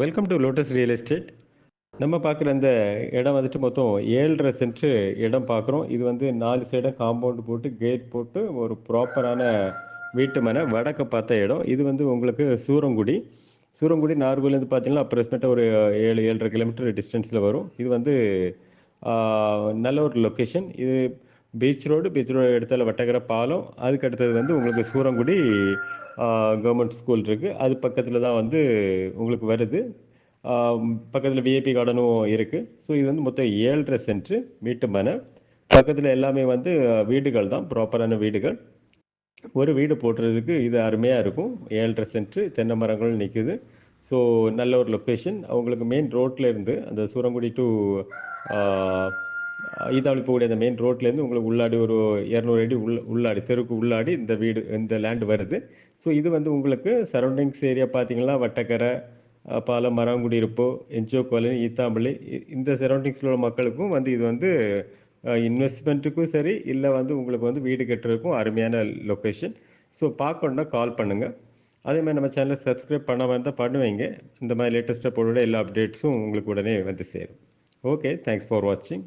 Welcome to lotus real estate நம்ம பார்க்குற அந்த இடம் வந்துட்டு மொத்தம் ஏழரை சென்ட்டு இடம் பார்க்குறோம். இது வந்து நாலு சைடாக காம்பவுண்டு போட்டு கேட் போட்டு ஒரு ப்ராப்பரான வீட்டு மனை வடக்க பார்த்த இடம். இது வந்து உங்களுக்கு சூரங்குடி. சூரங்குடி நாகர்கோவிலேருந்து பார்த்தீங்கன்னா அப்ராக்சிமேட்டாக ஒரு ஏழு ஏழரை கிலோமீட்டர் டிஸ்டன்ஸில் வரும். இது வந்து நல்ல ஒரு லொக்கேஷன் இது பீச் ரோடு பீச் ரோடு இடத்துல வட்டகர பாலம். அதுக்கு அடுத்தது வந்து உங்களுக்கு சூரங்குடி கவர்மெண்ட் ஸ்கூல் இருக்குது அது பக்கத்தில் தான் வந்து உங்களுக்கு வருது. பக்கத்தில் விஐபி கார்டனும் இருக்குது ஸோ இது வந்து மொத்தம் ஏழரை சென்ட்டு வீட்டு மனை. பக்கத்தில் எல்லாமே வந்து வீடுகள் தான் ப்ராப்பரான வீடுகள். ஒரு வீடு போட்டுறதுக்கு இது அருமையாக இருக்கும். ஏழரை சென்ட்ரு தென்னை மரங்கள் நிற்குது ஸோ நல்ல ஒரு லொக்கேஷன் அவங்களுக்கு மெயின் ரோட்டில் இருந்து அந்த சூரங்குடி டு ஈதாவளி போகக்கூடிய அந்த மெயின் ரோட்லேருந்து உங்களுக்கு உள்ளாடி ஒரு இரநூறு அடி உள்ள உள்ளாடி தெருக்கு உள்ளாடி இந்த வீடு இந்த லேண்ட் வருது. ஸோ இது வந்து உங்களுக்கு சரௌண்டிங்ஸ் ஏரியா பார்த்தீங்கன்னா வட்டக்கரை அஹ், பாலம் மரங்குடியிருப்பு என்ஜிஓ காலனி ஈத்தாம்பள்ளி இந்த சரௌண்டிங்ஸில் உள்ள மக்களுக்கும் வந்து இது வந்து இன்வெஸ்ட்மெண்ட்டுக்கும் சரி இல்லை வந்து உங்களுக்கு வந்து வீடு கட்டுறதுக்கும் அருமையான லொக்கேஷன் ஸோ பார்க்கணுன்னா கால் பண்ணுங்கள் அதேமாதிரி நம்ம சேனலை சப்ஸ்கிரைப் பண்ணாமல் இருந்தால் பண்ணுவீங்க. இந்த மாதிரி லேட்டஸ்ட்டாக போடுற எல்லா அப்டேட்ஸும் உங்களுக்கு உடனே வந்து சேரும். ஓகே தேங்க்ஸ் ஃபார் வாட்சிங்